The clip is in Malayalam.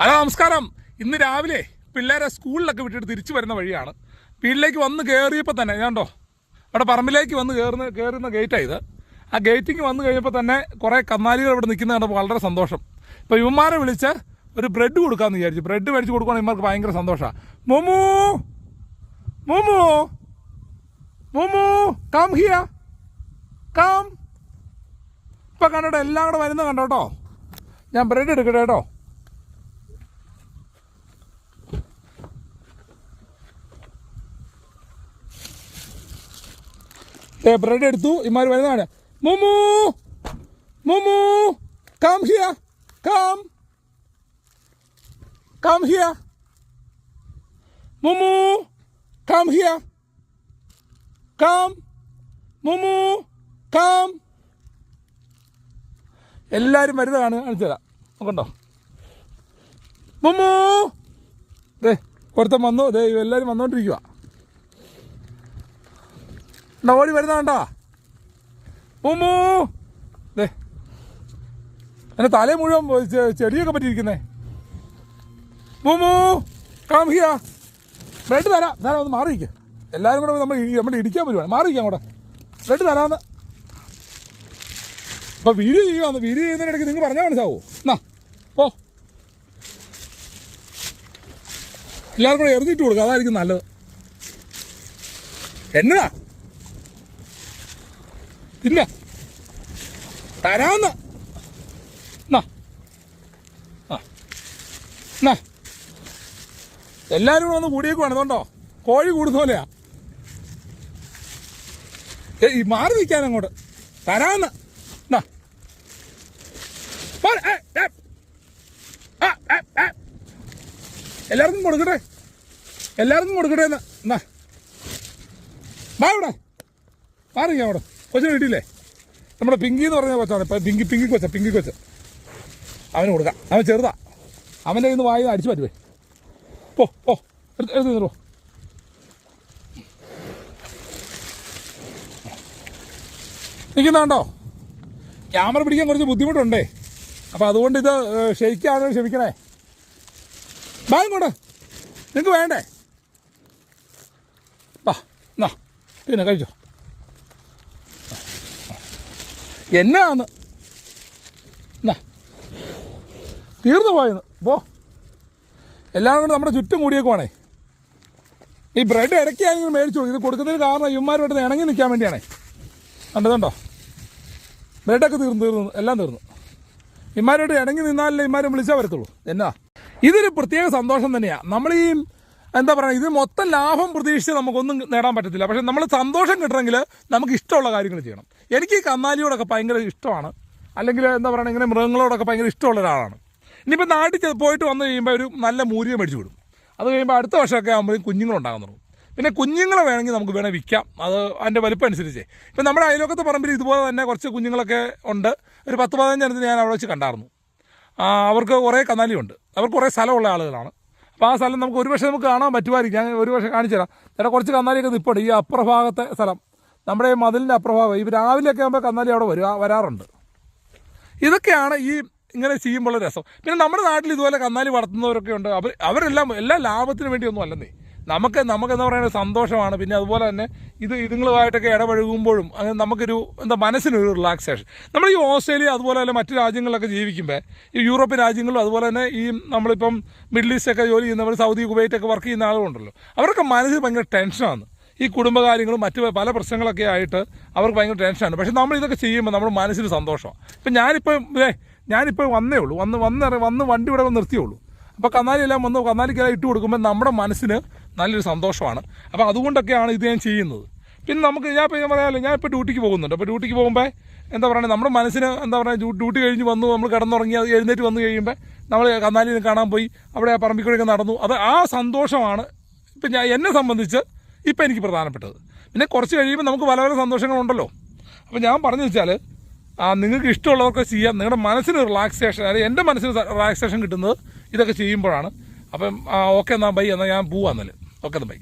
ഹലോ നമസ്കാരം. ഇന്ന് രാവിലെ പിള്ളേരെ സ്കൂളിലൊക്കെ വിട്ടിട്ട് തിരിച്ചു വരുന്ന വഴിയാണ്. വീട്ടിലേക്ക് വന്ന് കയറിയപ്പോൾ തന്നെ ഞാണ്ടോ അവിടെ പറമ്പിലേക്ക് വന്ന് കയറുന്ന കയറുന്ന ഗേറ്റാണ് ഇത്. ആ ഗേറ്റിങ് വന്നു കഴിഞ്ഞപ്പോൾ തന്നെ കുറേ കന്നാലികൾ ഇവിടെ നിൽക്കുന്നത് കണ്ടപ്പോൾ വളരെ സന്തോഷം. ഇപ്പോൾ ഇവന്മാരെ വിളിച്ച് ഒരു ബ്രെഡ് കൊടുക്കാമെന്ന് വിചാരിച്ചു. ബ്രെഡ് മേടിച്ച് കൊടുക്കുകയാണെങ്കിൽ ഇവർക്ക് ഭയങ്കര സന്തോഷമാണ് മോമു മോമു മോമു കാം ഹിയ കാം ഇപ്പം കണ്ടോ എല്ലാം കൂടെ വരുന്നത് കണ്ടോട്ടോ ഞാൻ ബ്രെഡ് എടുക്കട്ടെ കേട്ടോ. ബ്രെഡ് എടുത്തു. ഇമാര് വരുന്നതാണ്. മുമു മുമു come here come come here മുമു come here come മുമു കം എല്ലാവരും വരുന്നതാണ്. കാണിച്ചു നോക്കണ്ടോ? മുമു ദേ ഒരുത്തം വന്നു. ദേ എല്ലാവരും വന്നുകൊണ്ടിരിക്കുക എന്നാ ഓടി വരുന്ന കണ്ടാ? മുമു ദേ. എന്റെ തലേ മുഴുവൻ ചെടിയൊക്കെ പറ്റിയിരിക്കുന്നേ. മുമു കം ഹിയ ബ്രെഡ് തരാം. തരാം ഒന്ന് മാറിയിരിക്കുക എല്ലാവരും കൂടെ നമ്മൾ നമ്മുടെ ഇടിക്കാൻ പറ്റുവാണ് മാറിയിരിക്കാം കൂടെ ബ്രെഡ് തരാമെന്ന് അപ്പൊ വീഡിയോ ചെയ്യുവാന്ന് വീഡിയോ ചെയ്യുന്നതിനിടയ്ക്ക് നിങ്ങൾ പറഞ്ഞാൽ മനസ്സാവോ എന്നാ ഓ എല്ലാവർക്കും കൂടെ എറിഞ്ഞിട്ട് കൊടുക്കുക അതായിരിക്കും നല്ലത്. എന്നതാ ഇല്ല തരാന്ന്. എല്ലാവരും കൂടെ ഒന്ന് കൂടിയേക്കുവാണ് അതുകൊണ്ടോ കോഴി കൂടുന്ന പോലെയാ. ഈ മാറി നിൽക്കാൻ അങ്ങോട്ട്. തരാന്ന്. എല്ലാവർക്കും കൊടുക്കട്ടെ? എല്ലാവർക്കും കൊടുക്കട്ടെ എന്നാ. വാ ഇവിടെ. മാറിക്കാം അവിടെ. കൊച്ചിന് കിട്ടിയില്ലേ? നമ്മുടെ പിങ്കി എന്ന് പറഞ്ഞ കൊച്ചാണ്. ഇപ്പം പിങ്കി പിങ്കി കൊച്ച പിങ്കി കൊച്ച. അവന് കൊടുക്കാം. അവൻ ചെറുതാ. അവന്റെ നിന്ന് വായി അടിച്ചു പറ്റുവേ. പോ പോ. എടുത്ത് എടുത്ത് നിന്നോ. നിൽക്കുന്നുണ്ടോ ക്യാമറ പിടിക്കാൻ കുറച്ച് ബുദ്ധിമുട്ടുണ്ടേ. അപ്പം അതുകൊണ്ട് ഇത് ക്ഷയിക്കാതെ ക്ഷമിക്കണേ. ബാ ഇങ്ങോട്ട്. നിങ്ങൾക്ക് വേണ്ടേ? വാ എന്നാ പിന്നെ കഴിച്ചോ. എന്നാന്ന്? എന്നാ തീർന്നു പോയെന്ന്. പോ. എല്ലാം കൊണ്ട് നമ്മുടെ ചുറ്റും കൂടിയേക്കുവാണേ ഈ ബ്രെഡ് ഇടയ്ക്കാണെങ്കിൽ മേടിച്ചു ഇത് കൊടുക്കുന്നതിന് കാരണം ഇവന്മാരുമായിട്ട് ഇണങ്ങി നിൽക്കാൻ വേണ്ടിയാണേ. കണ്ടതുണ്ടോ ബ്രെഡൊക്കെ തീർന്നു തീർന്നു എല്ലാം തീർന്നു. ഇമാരോട് ഇണങ്ങി നിന്നാലല്ലേ ഇമാരും വിളിച്ചാൽ വരത്തുള്ളൂ. എന്നാ? ഇതൊരു പ്രത്യേക സന്തോഷം തന്നെയാണ് നമ്മളീ എന്താ പറയുക ഇത് മൊത്തം ലാഭം പ്രതീക്ഷിച്ച് നമുക്കൊന്നും നേടാൻ പറ്റത്തില്ല. പക്ഷേ നമ്മൾ സന്തോഷം കിട്ടണമെങ്കിൽ നമുക്ക് ഇഷ്ടമുള്ള കാര്യങ്ങൾ ചെയ്യണം. എനിക്ക് ഈ കന്നാലിയോടൊക്കെ ഭയങ്കര ഇഷ്ടമാണ്. അല്ലെങ്കിൽ എന്താ പറയുക ഇങ്ങനെ മൃഗങ്ങളോടൊക്കെ ഭയങ്കര ഇഷ്ടമുള്ള ഒരാളാണ്. ഇനിയിപ്പോൾ നാട്ടിൽ പോയിട്ട് വന്നു കഴിയുമ്പോൾ ഒരു നല്ല മൂര്യം മേടിച്ചു വിടും. അത് കഴിയുമ്പോൾ അടുത്ത വർഷമൊക്കെ ആകുമ്പോഴേക്കും കുഞ്ഞുങ്ങളുണ്ടാകാൻ തുടങ്ങും. പിന്നെ കുഞ്ഞുങ്ങളെ വേണമെങ്കിൽ നമുക്ക് വേണേൽ വിൽക്കാം. അത് അതിന്റെ വലിപ്പം അനുസരിച്ച്. ഇപ്പം നമ്മുടെ അയലോക്കത്തെ പറമ്പിൽ ഇതുപോലെ തന്നെ കുറച്ച് കുഞ്ഞുങ്ങളൊക്കെ ഉണ്ട്. ഒരു പത്ത് ജനത്തിൽ ഞാൻ അവിടെ വെച്ച് കണ്ടായിരുന്നു അവർക്ക് കുറേ കന്നാലിയുണ്ട്. അവർക്ക് കുറേ സ്ഥലമുള്ള ആളുകളാണ്. അപ്പോൾ ആ സ്ഥലം നമുക്ക് ഒരുപക്ഷെ നമുക്ക് കാണാൻ പറ്റുമായിരിക്കും. ഞാൻ ഒരുപക്ഷെ കാണിച്ചു തരാം. ചേട്ടാ കുറച്ച് കന്നാലിയൊക്കെ നിൽപ്പുണ്ട് ഈ അപ്രഭാഗത്തെ സ്ഥലം. നമ്മുടെ ഈ മതിലിന്റെ അപ്രഭാഗം. ഈ രാവിലെയൊക്കെ ആകുമ്പോൾ കന്നാലി അവിടെ വരും വരാറുണ്ട്. ഇതൊക്കെയാണ് ഈ ഇങ്ങനെ ചെയ്യുമ്പോൾ രസം. പിന്നെ നമ്മുടെ നാട്ടിൽ ഇതുപോലെ കന്നാലി വളർത്തുന്നവരൊക്കെ ഉണ്ട്. അവർ അവരെല്ലാം എല്ലാ ലാഭത്തിന് വേണ്ടിയൊന്നും അല്ലെന്നേ. നമുക്ക് നമുക്ക് എന്താ പറയുക സന്തോഷമാണ്. പിന്നെ അതുപോലെ തന്നെ ഇത് ഇതുങ്ങളുമായിട്ടൊക്കെ ഇടപഴകുമ്പോഴും അങ്ങനെ നമുക്കൊരു എന്താ മനസ്സിനൊരു റിലാക്സേഷൻ നമ്മൾ ഈ ഓസ്ട്രേലിയ അതുപോലെ തന്നെ മറ്റു രാജ്യങ്ങളിലൊക്കെ ജീവിക്കുമ്പോൾ ഈ യൂറോപ്യൻ രാജ്യങ്ങളിലും അതുപോലെ തന്നെ ഈ നമ്മളിപ്പം മിഡിൽ ഈസ്റ്റൊക്കെ ജോലി ചെയ്യുന്നവർ സൗദി കുവൈറ്റൊക്കെ വർക്ക് ചെയ്യുന്ന ആളുകളുണ്ടല്ലോ. അവർക്ക് മനസ്സിൽ ഭയങ്കര ടെൻഷനാണ് ഈ കുടുംബകാര്യങ്ങളും മറ്റ് പല പ്രശ്നങ്ങളൊക്കെ ആയിട്ട് അവർക്ക് ഭയങ്കര ടെൻഷനാണ് പക്ഷേ നമ്മൾ ഇതൊക്കെ ചെയ്യുമ്പോൾ നമ്മുടെ മനസ്സിന് സന്തോഷമാണ്. ഇപ്പം ഞാനിപ്പോൾ ഏ ഞാനിപ്പോൾ വന്നേ ഉള്ളൂ. വന്ന് വന്ന് വന്ന് വണ്ടി ഇവിടെ നിർത്തിയേ നിർത്തിയുള്ളൂ അപ്പോൾ കന്നാലിയെല്ലാം വന്ന് കന്നാലിക്കെല്ലാം ഇട്ട് കൊടുക്കുമ്പോൾ നമ്മുടെ മനസ്സിന് നല്ലൊരു സന്തോഷമാണ്. അപ്പോൾ അതുകൊണ്ടൊക്കെയാണ് ഇത് ഞാൻ ചെയ്യുന്നത്. പിന്നെ നമുക്ക് ഞാൻ ഇപ്പോൾ ഞാൻ പറയാമല്ലോ ഞാൻ ഇപ്പോൾ ഡ്യൂട്ടിക്ക് പോകുന്നുണ്ട്. അപ്പോൾ ഡ്യൂട്ടിക്ക് പോകുമ്പോൾ എന്താ പറയുക നമ്മുടെ മനസ്സിന് എന്താ പറയുക ഡ്യൂട്ടി കഴിഞ്ഞ് വന്നു നമ്മൾ കിടന്നുറങ്ങി എഴുന്നേറ്റ് വന്നു കഴിയുമ്പോൾ നമ്മൾ കന്നാലിനെ കാണാൻ പോയി അവിടെ പറമ്പിക്കൂടെയൊക്കെ നടന്നു. അത് ആ സന്തോഷമാണ് ഇപ്പം ഞാൻ എന്നെ സംബന്ധിച്ച് ഇപ്പം എനിക്ക് പ്രധാനപ്പെട്ടത്. പിന്നെ കുറച്ച് കഴിയുമ്പോൾ നമുക്ക് പല പല സന്തോഷങ്ങളുണ്ടല്ലോ. അപ്പോൾ ഞാൻ പറഞ്ഞു വെച്ചാൽ നിങ്ങൾക്ക് ഇഷ്ടമുള്ളവർക്ക് ചെയ്യാം. നിങ്ങളുടെ മനസ്സിന് റിലാക്സേഷൻ അതായത് എന്റെ മനസ്സിന് റിലാക്സേഷൻ കിട്ടുന്നത് ഇതൊക്കെ ചെയ്യുമ്പോഴാണ്. അപ്പം ഓക്കെ എന്നാൽ ബൈ എന്നാൽ ഞാൻ പോവാന്നല്ലേ ഓക്കെ എന്നാൽ ബൈ